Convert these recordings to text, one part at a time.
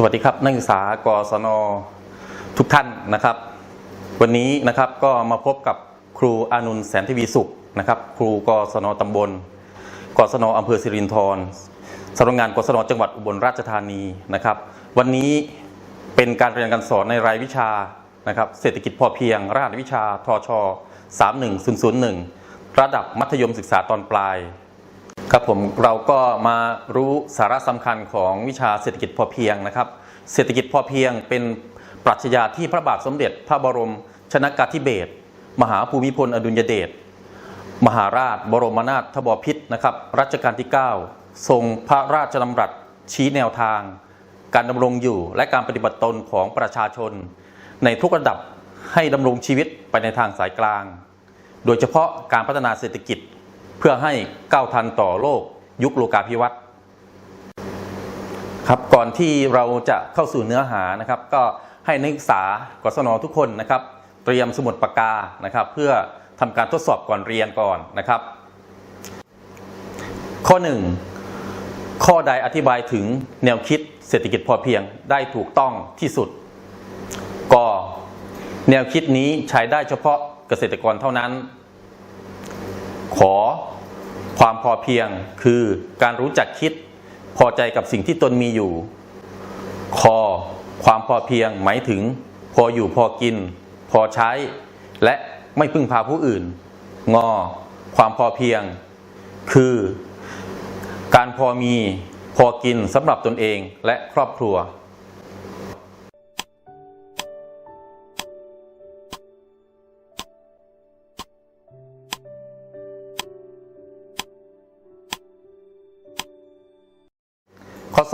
สวัสดีครับ นักศึกษากศนทุกท่านนะครับ วันนี้นะครับก็มาพบกับครูอานุนแสนทวีสุขนะครับ ครูกศนตำบลกศนอำเภอสิรินธรสำนักงานกศนจังหวัดอุบลราชธานีนะครับ วันนี้เป็นการเรียนการสอนในรายวิชานะครับเศรษฐกิจพอเพียง รหัสวิชาทช 31001 ระดับมัธยมศึกษาตอนปลาย ครับผมเราก็มารู้สาระสำคัญของวิชาเศรษฐกิจพอเพียงนะครับ เศรษฐกิจพอเพียงเป็นปรัชญาที่พระบาทสมเด็จ พระบรมชนกาธิเบศรมหาภูมิพลอดุลยเดชมหาราช บรมนาถบพิตรนะครับรัชกาลที่ 9 ทรงพระราชดำรัสชี้แนวทาง การดำรงอยู่และการปฏิบัติตนของประชาชน ในทุกระดับให้ดำรงชีวิตไปในทางสายกลาง โดยเฉพาะการพัฒนาเศรษฐกิจ เพื่อให้ก้าวทันต่อโลกยุคโลกาภิวัตน์ครับก่อนที่เราจะเข้าสู่เนื้อหานะครับ ก็ให้นักศึกษากศนทุกคนนะครับ เตรียมสมุดปากกานะครับ เพื่อทำการทดสอบก่อนเรียนก่อนนะครับ ข้อ 1 ข้อใดอธิบายถึงแนวคิดเศรษฐกิจพอเพียงได้ถูกต้องที่สุดก็แนวคิดนี้ใช้ได้เฉพาะเกษตรกรเท่านั้น ขอความพอเพียงคือการรู้จักคิดพอใจกับสิ่งที่ตนมีอยู่ คอความพอเพียงหมายถึง พออยู่พอกิน พอใช้ และไม่พึ่งพาผู้อื่น งอ ความพอเพียง คือ การพอมีพอกินสำหรับตนเองและครอบครัว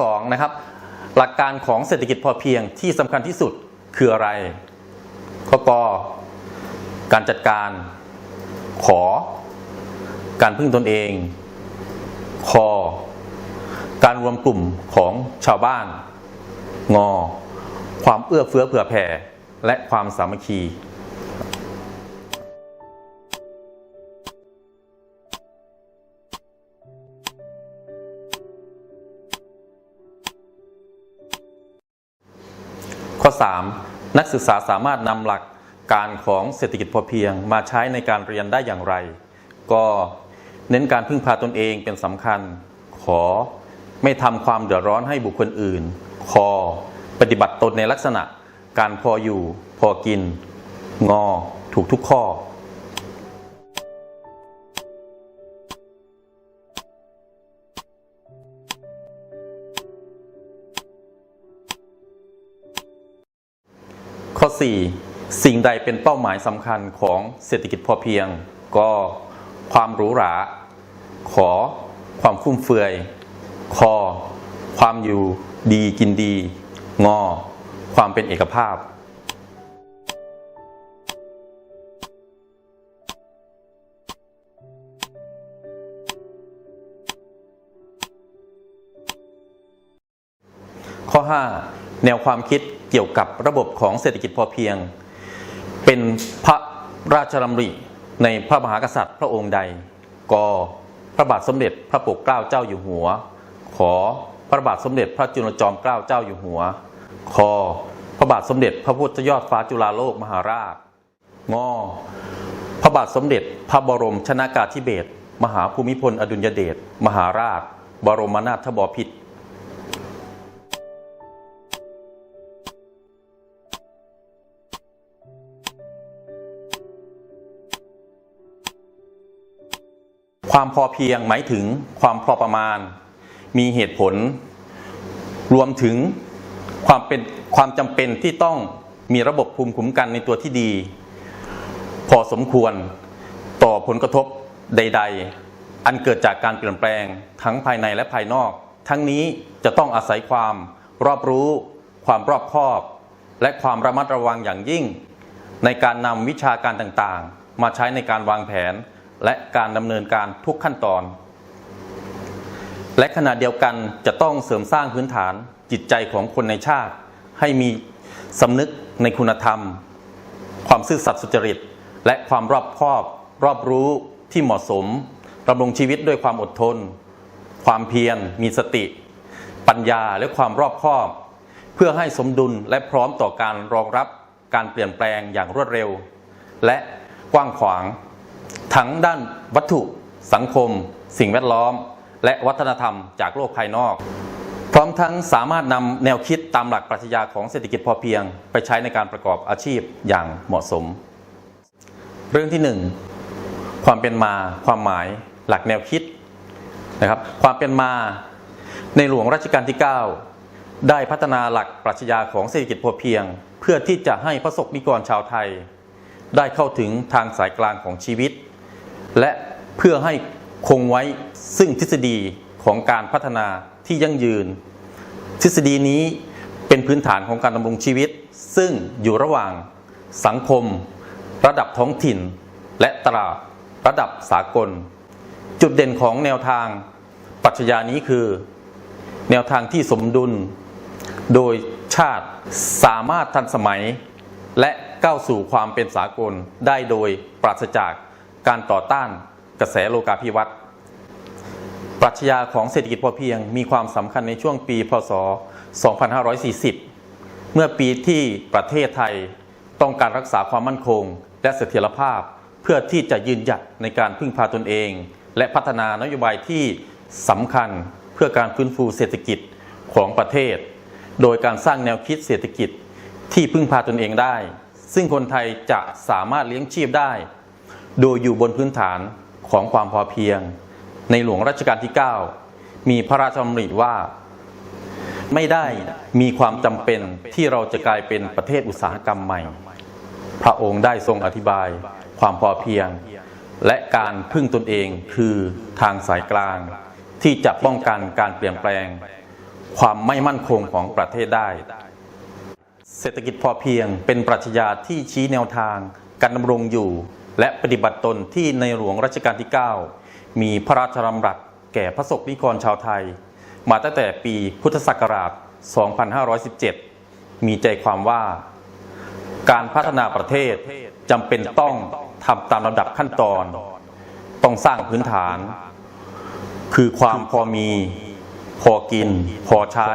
2นะครับหลักการของเศรษฐกิจพอเพียงที่สำคัญที่สุดคืออะไร ข้อกการจัดการ ขอ การพึ่งตนเอง คอ การรวมกลุ่มของชาวบ้าน งอ ความเอื้อเฟื้อเผื่อแผ่ และความสามัคคี 3. นักศึกษาสามารถนำหลักการของเศรษฐกิจพอเพียง มาใช้ในการเรียนได้อย่างไร ก็เน้นการพึ่งพาตนเองเป็นสำคัญ ขอไม่ทำความเดือดร้อนให้บุคคลอื่น คอปฏิบัติตนในลักษณะ การพออยู่ พอกิน งอ ถูกทุกข้อ ข้อ 4. สิ่งใดเป็นเป้าหมายสำคัญของเศรษฐกิจพอเพียง ก็ความหรูหรา ขอความฟุ่มเฟือย คอ ความอยู่ดีกินดี งอ ความเป็นเอกภาพข้อ 5 แนวความคิด กี่ยวกับระบบของเศรษฐกิจพอเพียง เป็นพระราชดำริในพระมหากษัตริย์พระองค์ใดกพระบาทสมเด็จพระปกเกล้าเจ้าอยู่หัว ขอพระบาทสมเด็จพระจุลจอมเกล้าเจ้าอยู่หัว คอพระบาทสมเด็จพระพุทธยอดฟ้าจุฬาโลกมหาราช งอ พระบาทสมเด็จพระบรมชนากาธิเบศรมหาภูมิพลอดุลยเดชมหาราช บรมนาถบพิตร ความพอเพียงหมายถึงความพอประมาณ มีเหตุผล รวมถึงความเป็นความจำเป็นที่ต้องมีระบบภูมิคุ้มกันในตัวที่ดี พอสมควรต่อผลกระทบใด ๆ อันเกิดจากการเปลี่ยนแปลงทั้งภายในและภายนอก ทั้งนี้จะต้องอาศัยความรอบรู้ ความรอบคอบ และความระมัดระวังอย่างยิ่ง ในการนำวิชาการต่างๆ มาใช้ในการวางแผน และการดำเนินการทุกขั้นตอน และขณะเดียวกันจะต้องเสริมสร้างพื้นฐานจิตใจของคนในชาติ ให้มีสำนึกในคุณธรรม ความซื่อสัตย์สุจริต และความรอบคอบ รอบรู้ที่เหมาะสมดำรงชีวิตด้วยความอดทน ความเพียร มีสติ ปัญญาและความรอบคอบ เพื่อให้สมดุลและพร้อมต่อการรองรับการเปลี่ยนแปลงอย่างรวดเร็ว และกว้างขวาง ทั้งด้านวัตถุสังคม สิ่งแวดล้อม และวัฒนธรรมจากโลกภายนอก พร้อมทั้งสามารถนำแนวคิดตามหลักปรัชญาของเศรษฐกิจพอเพียง ไปใช้ในการประกอบอาชีพอย่างเหมาะสม เรื่องที่หนึ่งความเป็นมาความหมายหลักแนวคิดนะครับความเป็นมาในหลวงรัชกาลที่ 9 ได้พัฒนาหลักปรัชญาของเศรษฐกิจพอเพียง เพื่อที่จะให้พระสงฆ์นิกรชาวไทย ได้เข้าถึงทางสายกลางของชีวิต และเพื่อให้คงไว้ซึ่งทฤษฎีของการพัฒนาที่ยั่งยืน ทฤษฎีนี้เป็นพื้นฐานของการดำรงชีวิต ซึ่งอยู่ระหว่างสังคม ระดับท้องถิ่น และตลาดระดับสากล จุดเด่นของแนวทางปรัชญานี้คือ แนวทางที่สมดุล โดยชาติสามารถทันสมัย และก้าวสู่ความเป็นสากลได้โดยปราศจาก การต่อต้านกระแสโลกาภิวัตน์ปรัชญาของเศรษฐกิจพอเพียงมีความสำคัญในช่วงปี พศ 2540 เมื่อปีที่ประเทศไทยต้องการรักษาความมั่นคง และเสถียรภาพเพื่อที่จะยืนหยัดในการพึ่งพาตนเอง และพัฒนานโยบายที่สำคัญเพื่อการฟื้นฟูเศรษฐกิจของประเทศ โดยการสร้างแนวคิดเศรษฐกิจที่พึ่งพาตนเองได้ ซึ่งคนไทยจะสามารถเลี้ยงชีพได้ โดยอยู่บนพื้นฐานของความพอเพียง ในหลวงรัชกาลที่ 9 มีพระราชดำริว่า ไม่ได้มีความจำเป็นที่เราจะกลายเป็นประเทศอุตสาหกรรมใหม่ พระองค์ได้ทรงอธิบายความพอเพียง และการพึ่งตนเองคือทางสายกลาง ที่จะป้องกันการเปลี่ยนแปลง ความไม่มั่นคงของประเทศได้ เศรษฐกิจพอเพียงเป็นปรัชญาที่ชี้แนวทางการดำรงอยู่ และปฏิบัติตนที่ในหลวงรัชกาลที่ 9 มีพระราชดำรัสแก่พระสงฆ์นิกรชาวไทย มาตั้งแต่ปีพุทธศักราช 2517 มีใจความว่า การพัฒนาประเทศจำเป็นต้องทำตามลำดับขั้นตอน ต้องสร้างพื้นฐาน คือความพอมี พอกิน พอใช้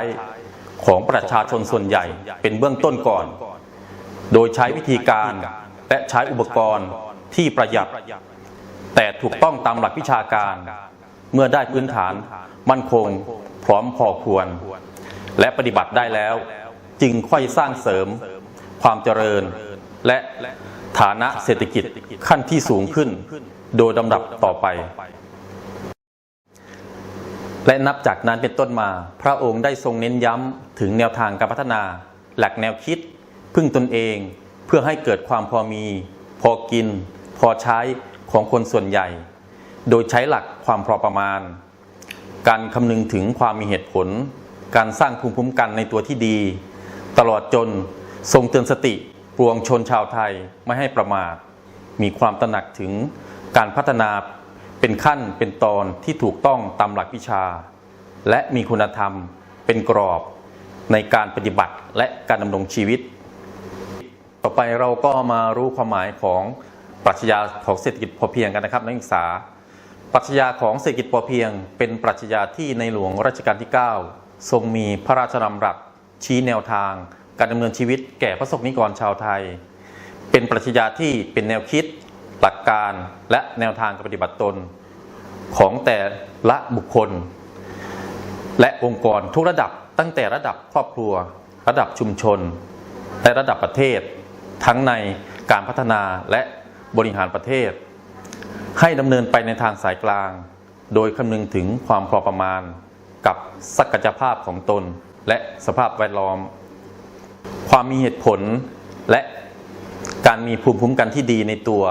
ของประชาชนส่วนใหญ่เป็นเบื้องต้นก่อน โดยใช้วิธีการและใช้อุปกรณ์ ที่ประหยัด แต่ถูกต้องตามหลักวิชาการ เมื่อได้พื้นฐานมั่นคงพร้อมพอควร และปฏิบัติได้แล้ว จึงค่อยสร้างเสริม ความเจริญ และฐานะเศรษฐกิจขั้นที่สูงขึ้น โดยลำดับต่อไป และนับจากนั้นเป็นต้นมา พระองค์ได้ทรงเน้นย้ำถึงแนวทางการพัฒนา หลักแนวคิด พึ่งตนเองเพื่อให้เกิดความพอมี พอกิน พอใช้ของคนส่วนใหญ่ โดยใช้หลักความพอประมาณ การคำนึงถึงความมีเหตุผล การสร้างภูมิคุ้มกันในตัวที่ดี ตลอดจนทรงเตือนสติปวงชนชาวไทยไม่ให้ประมาท มีความตระหนักถึงการพัฒนาเป็นขั้นเป็นตอนที่ถูกต้องตามหลักวิชา และมีคุณธรรมเป็นกรอบในการปฏิบัติและการดำรงชีวิต ต่อไปเราก็มารู้ความหมายของ ปรัชญาของเศรษฐกิจพอเพียงกันนะครับนักศึกษา ปรัชญาของเศรษฐกิจพอเพียง เป็นปรัชญาที่ในหลวงรัชกาลที่ 9 ทรงมีพระราชดำรัสชี้แนวทาง การดำเนินชีวิตแก่พระสงฆ์นิกรชาวไทย เป็นปรัชญาที่เป็นแนวคิด หลักการและแนวทางการปฏิบัติตน ของแต่ละบุคคล และองค์กรทุกระดับตั้งแต่ระดับครอบครัว ระดับชุมชนและระดับประเทศ ทั้งในการพัฒนาและ บริหารประเทศ ให้ดำเนินไปในทางสายกลาง โดยคำนึงถึงความพอประมาณกับศักยภาพของตน และสภาพแวดล้อม ความมีเหตุผลและการมีภูมิคุ้มกันที่ดีในตัว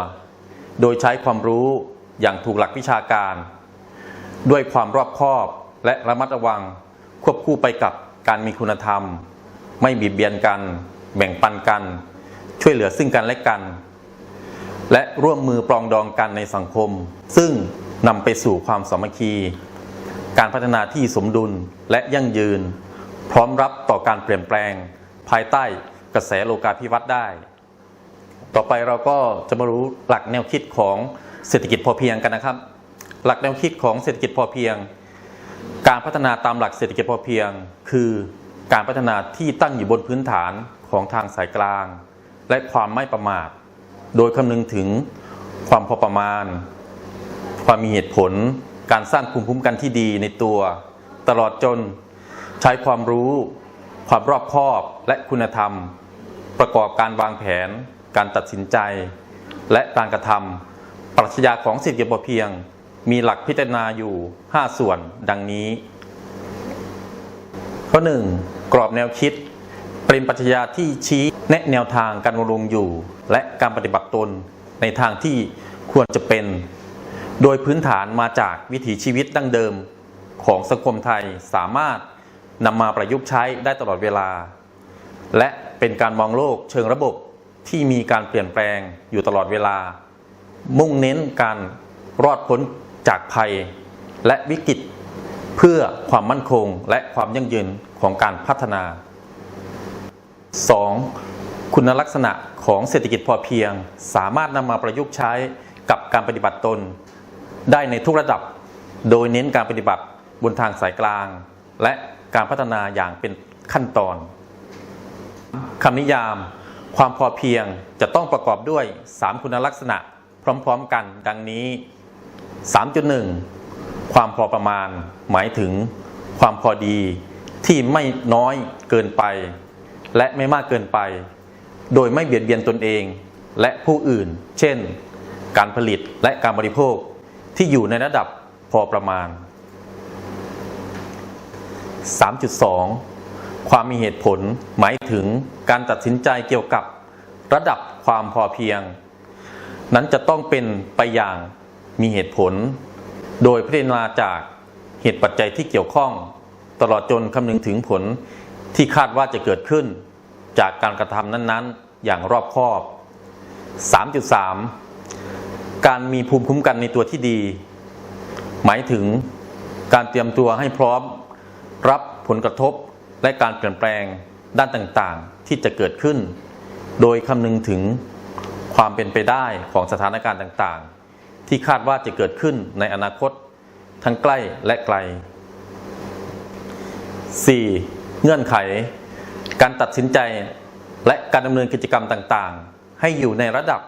โดยใช้ความรู้อย่างถูกหลักวิชาการ ด้วยความรอบคอบและระมัดระวังควบคู่ไปกับการมีคุณธรรม ไม่บีบเบียนกัน แบ่งปันกัน ช่วยเหลือซึ่งกันและกัน และร่วมมือปรองดองกันในสังคม ซึ่งนำไปสู่ความสามัคคี การพัฒนาที่สมดุลและยั่งยืน พร้อมรับต่อการเปลี่ยนแปลง ภายใต้กระแสโลกาภิวัตน์ได้ ต่อไปเราก็จะมารู้หลักแนวคิดของเศรษฐกิจพอเพียงกันนะครับ หลักแนวคิดของเศรษฐกิจพอเพียง การพัฒนาตามหลักเศรษฐกิจพอเพียง คือการพัฒนาที่ตั้งอยู่บนพื้นฐานของทางสายกลาง และความไม่ประมาท โดยคำนึงถึงความพอประมาณ ความมีเหตุผล การสร้างภูมิคุ้มกันที่ดีในตัว ตลอดจนใช้ความรู้ ความรอบคอบและคุณธรรม ประกอบการวางแผน การตัดสินใจ และการกระทำปรัชญาของเศรษฐกิจพอเพียง มีหลักพิจารณาอยู่ 5 ส่วนดังนี้ ข้อ 1. กรอบแนวคิด เป็นปรัชญาที่ชี้แนะแนวทางการดำรงอยู่ และการปฏิบัติตนในทางที่ควรจะเป็น โดยพื้นฐานมาจากวิถีชีวิตดั้งเดิมของสังคมไทยสามารถนำมาประยุกต์ใช้ได้ตลอดเวลา และเป็นการมองโลกเชิงระบบที่มีการเปลี่ยนแปลงอยู่ตลอดเวลา มุ่งเน้นการรอดพ้นจากภัยและวิกฤต เพื่อความมั่นคงและความยั่งยืนของการพัฒนา 2. คุณลักษณะของเศรษฐกิจพอเพียง สามารถนำมาประยุกต์ใช้กับการปฏิบัติตน ได้ในทุกระดับ โดยเน้นการปฏิบัติบนทางสายกลาง และการพัฒนาอย่างเป็นขั้นตอนคำนิยาม ความพอเพียงจะต้องประกอบด้วย 3 คุณลักษณะพร้อมๆกันดังนี้ 3.1 ความพอประมาณ หมายถึงความพอดีที่ไม่น้อยเกินไป และไม่มากเกินไป โดยไม่เบียดเบียนตนเอง และผู้อื่น เช่น การผลิตและการบริโภคที่อยู่ในระดับพอประมาณ 3.2 ความมีเหตุผลหมายถึงการตัดสินใจเกี่ยวกับระดับความพอเพียง นั้นจะต้องเป็นไปอย่างมีเหตุผล โดยพิจารณาจากเหตุปัจจัยที่เกี่ยวข้อง ตลอดจนคำนึงถึงผล ที่คาดว่าจะเกิดขึ้นจากการกระทำนั้น ๆ อย่างรอบคอบ 3.3 การมีภูมิคุ้มกันในตัวที่ดี หมายถึงการเตรียมตัวให้พร้อม รับผลกระทบและการเปลี่ยนแปลงด้านต่างๆ ที่จะเกิดขึ้น โดยคำนึงถึงความเป็นไปได้ของสถานการณ์ต่างๆ ที่คาดว่าจะเกิดขึ้นในอนาคต ทั้งใกล้และไกล 4. เงื่อนไข การตัดสินใจและการดำเนินกิจกรรมต่างๆ ให้อยู่ในระดับ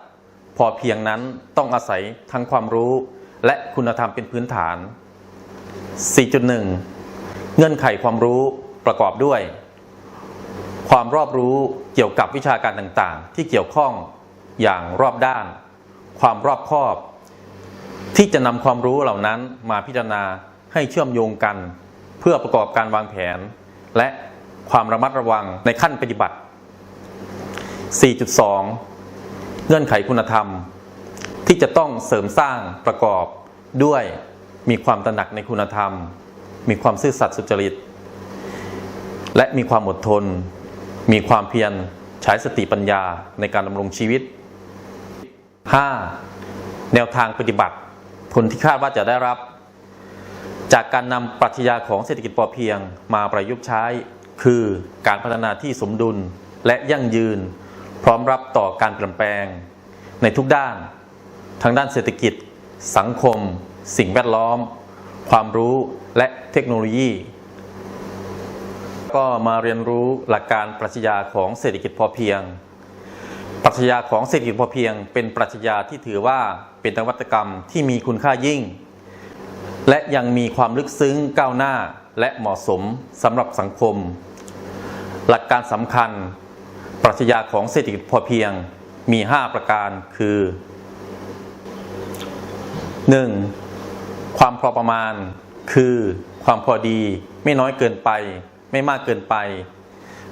พอเพียงนั้นต้องอาศัยทั้งความรู้และคุณธรรมเป็นพื้นฐาน 4.1 เงื่อนไขความรู้ประกอบด้วย ความรอบรู้เกี่ยวกับวิชาการต่างๆ ที่เกี่ยวข้องอย่างรอบด้าน ความรอบคอบ ที่จะนำความรู้เหล่านั้นมาพิจารณาให้เชื่อมโยงกัน เพื่อประกอบการวางแผน และความระมัดระวังในขั้นปฏิบัติ 4.2 เงื่อนไขคุณธรรม ที่จะต้องเสริมสร้างประกอบด้วยมีความตระหนักในคุณธรรม มีความซื่อสัตย์สุจริต และมีความอดทน มีความเพียรใช้สติปัญญาในการดำรงชีวิต 5. แนวทางปฏิบัติ ผลที่คาดว่าจะได้รับ จากการนำปรัชญาของเศรษฐกิจพอเพียงมาประยุกต์ใช้ คือการพัฒนาที่สมดุลและยั่งยืน พร้อมรับต่อการเปลี่ยนแปลง ในทุกด้าน ทั้งด้านเศรษฐกิจ สังคม สิ่งแวดล้อม ความรู้และเทคโนโลยี ก็มาเรียนรู้หลักการปรัชญาของเศรษฐกิจพอเพียง ปรัชญาของเศรษฐกิจพอเพียง เป็นปรัชญาที่ถือว่าเป็นนวัตกรรมที่มีคุณค่ายิ่ง และยังมีความลึกซึ้งก้าวหน้าและเหมาะสมสำหรับสังคม หลักการสำคัญ ปรัชญาของเศรษฐกิจพอเพียงมี 5 ประการคือ 1. ความพอประมาณ คือความพอดีไม่น้อยเกินไป ไม่มากเกินไป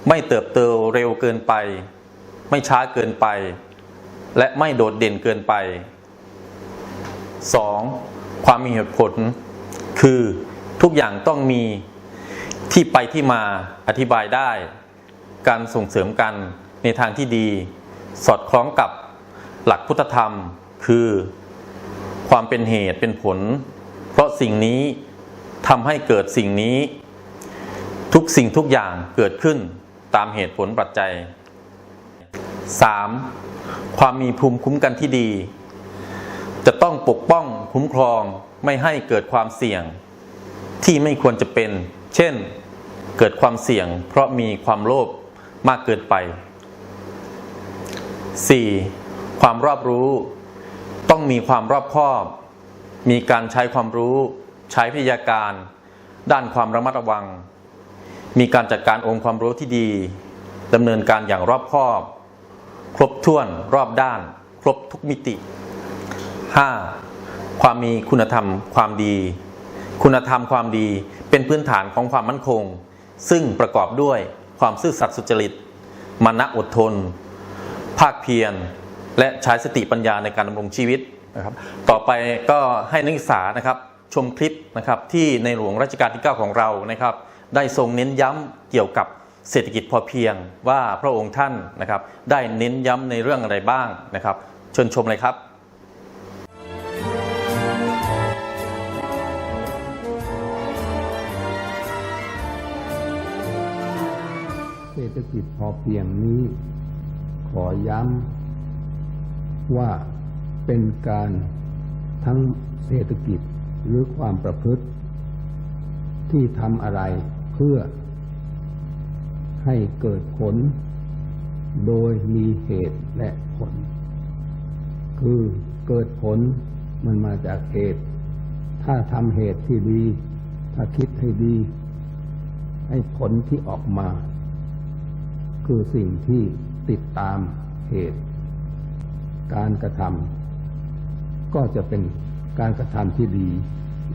ไม่เติบโตเร็วเกินไป ไม่ช้าเกินไป และไม่โดดเด่นเกินไป 2. ความมีเหตุผล คือทุกอย่างต้องมีที่ไปที่มาอธิบายได้ การส่งเสริมกันในทางที่ดี สอดคล้องกับหลักพุทธธรรม คือความเป็นเหตุเป็นผล เพราะสิ่งนี้ทำให้เกิดสิ่งนี้ ทุกสิ่งทุกอย่างเกิดขึ้นตามเหตุผลปัจจัย 3. ความมีภูมิคุ้มกันที่ดี จะต้องปกป้องคุ้มครอง ไม่ให้เกิดความเสี่ยงที่ไม่ควรจะเป็น เช่น เกิดความเสี่ยง เพราะมีความโลภมากเกินไป 4. ความรอบรู้ ต้องมีความรอบคอบ มีการใช้ความรู้ ใช้พิยาการ ด้านความระมัดระวัง มีการจัดการองค์ความรู้ที่ดีดำเนินการอย่างรอบคอบ ครบถ้วนรอบด้าน ครบทุกมิติ 5. ความมีคุณธรรมความดี คุณธรรมความดีเป็นพื้นฐานของความมั่นคง ซึ่งประกอบด้วยความซื่อสัตย์สุจริตมานะอดทน ภาคเพียร และใช้สติปัญญาในการดำรงชีวิตนะครับ ต่อไปก็ให้นักศึกษานะครับชมคลิปนะครับที่ในหลวงรัชกาลที่ 9 ของเรานะครับ ได้ทรงเน้นย้ำเกี่ยวกับเศรษฐกิจพอเพียงว่าพระองค์ท่านนะครับ ได้เน้นย้ำในเรื่องอะไรบ้างนะครับ เชิญชมเลยครับ เศรษฐกิจพอเพียงนี้ ขอย้ำว่าเป็นการทั้งเศรษฐกิจหรือความประพฤติ ที่ทำอะไรเพื่อ ให้เกิดผล โดยมีเหตุและผล คือเกิดผลมันมาจากเหตุ ถ้าทำเหตุที่ดี ถ้าคิดให้ดี ให้ผลที่ออกมา คือสิ่งที่ติดตามเหตุ การกระทำก็จะเป็นการกระทำที่ดี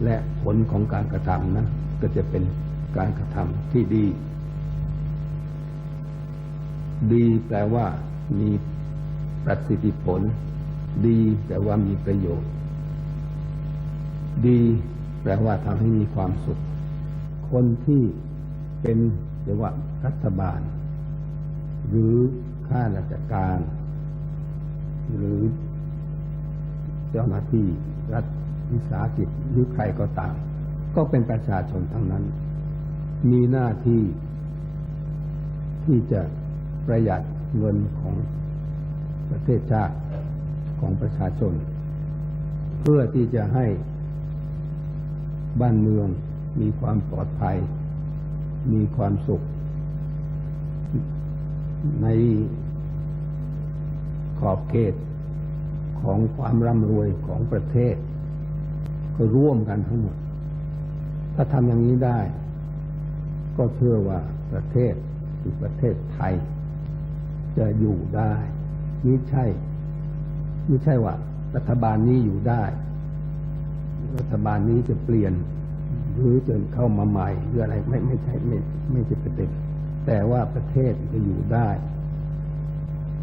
และผลของการกระทำนะก็จะเป็นการกระทำที่ดี ดีแปลว่ามีประสิทธิผล ดีแปลว่ามีประโยชน์ ดีแปลว่าทำให้มีความสุข คนที่เป็นเรียกว่ารัฐบาล หรือข้าราชการ หรือเจ้าหน้าที่รัฐวิสาหกิจหรือใครก็ตาม ก็เป็นประชาชนทั้งนั้น มีหน้าที่ ที่จะประหยัดเงินของประเทศชาติของประชาชน เพื่อที่จะให้บ้านเมืองมีความปลอดภัย มีความสุข ในขอบเขตของความร่ำรวยของประเทศ ก็ร่วมกันทั้งหมด ถ้าทำอย่างนี้ได้ ก็เชื่อว่าประเทศคือประเทศไทย จะอยู่ได้ไม่ใช่ไม่ใช่ว่า รัฐบาลนี้อยู่ได้ รัฐบาลนี้จะเปลี่ยน หรือจะเข้ามาใหม่หรืออะไรไม่ไม่ใช่ไม่ไม่ใช่ประเด็น แต่ว่าประเทศจะอยู่ได้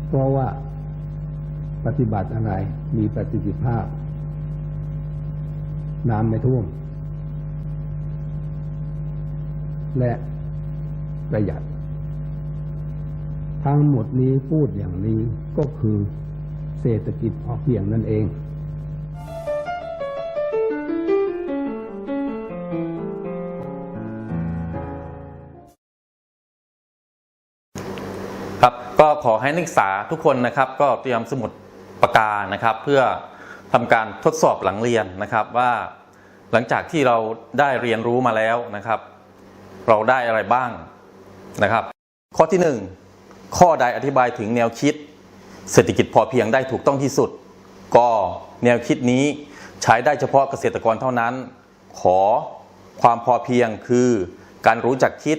เพราะว่าปฏิบัติอะไรมีประสิทธิภาพ น้ำไม่ท่วม และประหยัด ทั้งหมดนี้พูดอย่างนี้ก็คือเศรษฐกิจพอเพียงนั่นเอง ครับก็ขอให้นักศึกษาทุกคนนะครับ ก็เตรียมสมุดปากกานะครับ เพื่อทำการทดสอบหลังเรียนนะครับว่าหลังจากที่เราได้เรียนรู้มาแล้วนะครับ เราได้อะไรบ้างนะครับ ข้อที่หนึ่งข้อใดอธิบายถึงแนวคิด เศรษฐกิจพอเพียงได้ถูกต้องที่สุด ก็แนวคิดนี้ใช้ได้เฉพาะเกษตรกรเท่านั้น ขอความพอเพียงคือการรู้จักคิด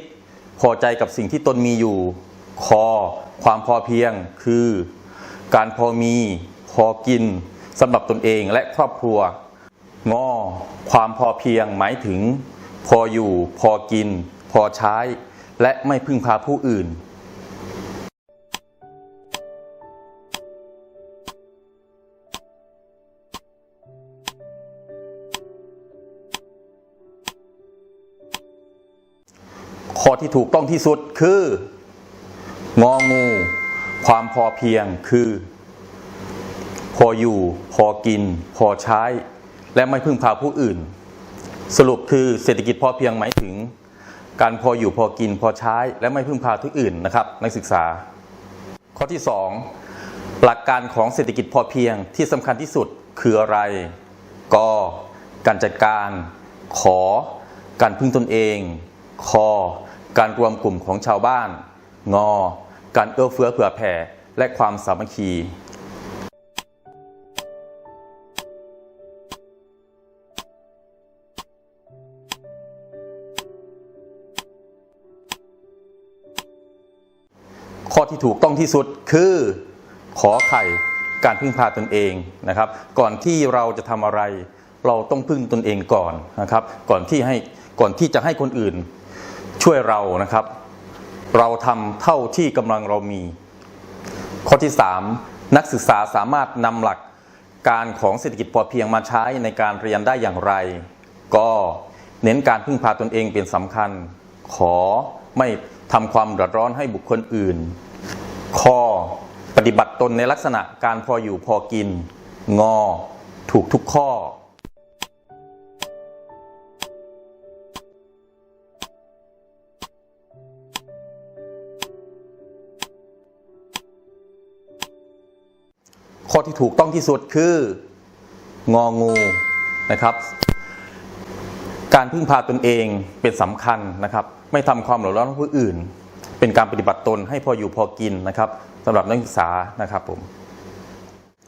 พอใจกับสิ่งที่ตนมีอยู่ คอ ความพอเพียง คือ การพอมีพอกินสำหรับตนเองและครอบครัว งอ ความพอเพียงหมายถึง พออยู่ พอกิน พอใช้ และไม่พึ่งพาผู้อื่นข้อที่ถูกต้องที่สุดคือ งองู ความพอเพียงคือ พออยู่ พอกิน พอใช้ และไม่พึ่งพาผู้อื่น สรุปคือเศรษฐกิจพอเพียงหมายถึง การพออยู่พอกินพอใช้ และไม่พึ่งพาผู้อื่นนะครับ นักศึกษา ข้อที่ 2 หลักการของเศรษฐกิจพอเพียงที่สำคัญที่สุดคืออะไรกการจัดการ ขอ การพึ่งตนเอง คอ การรวมกลุ่มของชาวบ้าน งอ การเอื้อเฟื้อเผื่อแผ่ และความสามัคคีข้อที่ถูกต้องที่สุดคือขอไข่การพึ่งพาตนเองนะครับ ก่อนที่เราจะทำอะไร เราต้องพึ่งตนเองก่อนนะครับ ก่อนที่ให้ก่อนที่จะให้คนอื่นช่วยเรานะครับ เราทำเท่าที่กำลังเรามี ข้อที่ 3 นักศึกษาสามารถนำหลักการของเศรษฐกิจพอเพียงมาใช้ในการเรียนได้อย่างไร ก็เน้นการพึ่งพาตนเองเป็นสำคัญ ขอไม่ทำความเดือดร้อนให้บุคคลอื่น ข้อปฏิบัติตนในลักษณะการพออยู่พอกิน งอ ถูกทุกข้อ ที่ถูกต้องที่สุดคืององูนะครับ การพึ่งพาตนเองเป็นสำคัญนะครับ ไม่ทำความเดือดร้อนผู้อื่น เป็นการปฏิบัติตนให้พออยู่พอกินนะครับสำหรับนักศึกษานะครับผม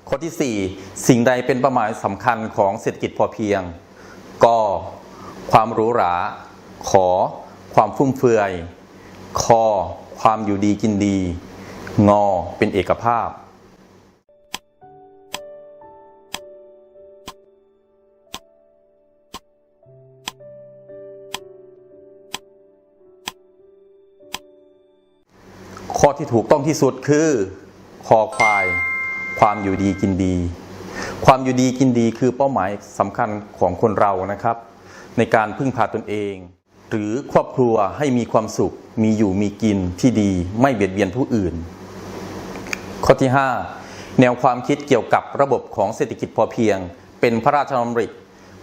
ข้อที่ 4 สิ่งใดเป็นป้าหมายสำคัญของเศรษฐกิจพอเพียงก็ความหรูหรา ขอ ความฟุ่มเฟือย คอ ความอยู่ดีกินดี งอ เป็นเอกภาพ ข้อที่ถูกต้องที่สุดคือคอควาย ความอยู่ดีกินดี ความอยู่ดีกินดีคือเป้าหมายสำคัญของคนเรานะครับ ในการพึ่งพาตนเอง หรือครอบครัวให้มีความสุข มีอยู่มีกินที่ดีไม่เบียดเบียนผู้อื่น ข้อที่ 5 แนวความคิดเกี่ยวกับระบบของเศรษฐกิจพอเพียง เป็นพระราชดำริ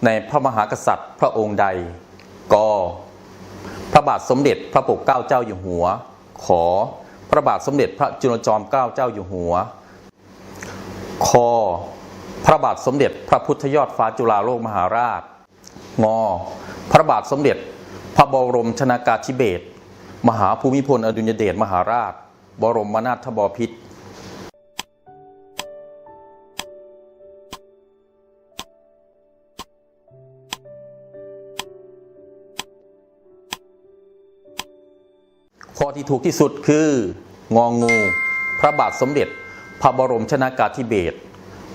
ในพระมหากษัตริย์พระองค์ใดก็พระบาทสมเด็จพระปกเกล้าเจ้าอยู่หัว ขอ พระบาทสมเด็จพระจุลจอมเกล้าเจ้าอยู่หัว คอ พระบาทสมเด็จพระพุทธยอดฟ้าจุฬาโลกมหาราช งอ พระบาทสมเด็จ พระบรมชนากาธิเบศรมหาภูมิพลอดุญเดชมหาราช บรมนาถบพิตร ข้อที่ถูกที่สุดคืององงู พระบาทสมเด็จ พระบรมชนากาธิเบศร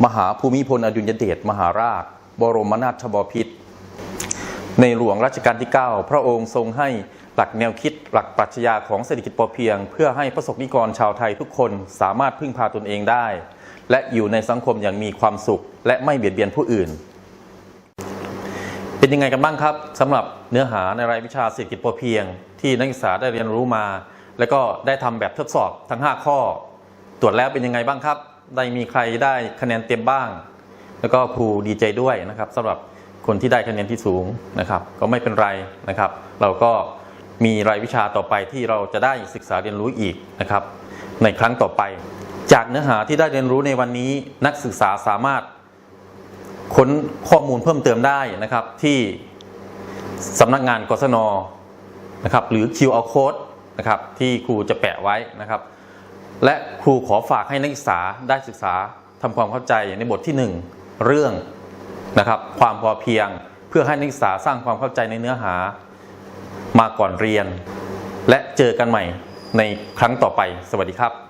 มหาภูมิพลอดุลยเดชมหาราช บรมนาถบพิตรในหลวงรัชกาลที่ 9 พระองค์ทรงให้หลักแนวคิดหลักปรัชญาของเศรษฐกิจพอเพียง เพื่อให้ประสบนิกรชาวไทยทุกคนสามารถพึ่งพาตนเองได้ และอยู่ในสังคมอย่างมีความสุข และไม่เบียดเบียนผู้อื่น เป็นยังไงกันบ้างครับสำหรับเนื้อหาในรายวิชาเศรษฐกิจพอเพียง ที่นักศึกษาได้เรียนรู้มา แล้วก็ได้ทำแบบทดสอบทั้ง 5 ข้อ ตรวจแล้วเป็นยังไงบ้างครับ ได้มีใครได้คะแนนเต็มบ้าง แล้วก็ครูดีใจด้วยนะครับสำหรับคนที่ได้คะแนนที่สูงนะครับ ก็ไม่เป็นไรนะครับ เราก็มีรายวิชาต่อไปที่เราจะได้ศึกษาเรียนรู้อีกนะครับ ในครั้งต่อไป จากเนื้อหาที่ได้เรียนรู้ในวันนี้นักศึกษาสามารถ ค้นข้อมูลเพิ่มเติมได้นะครับที่สำนักงานกศนนะครับหรือ QR code นะครับที่ครูจะแปะไว้นะครับ และครูขอฝากให้นักศึกษาได้ศึกษาทำความเข้าใจในบทที่ 1 เรื่องนะครับความพอเพียงเพื่อให้นักศึกษาสร้างความเข้าใจในเนื้อหามาก่อนเรียน และเจอกันใหม่ในครั้งต่อไป สวัสดีครับ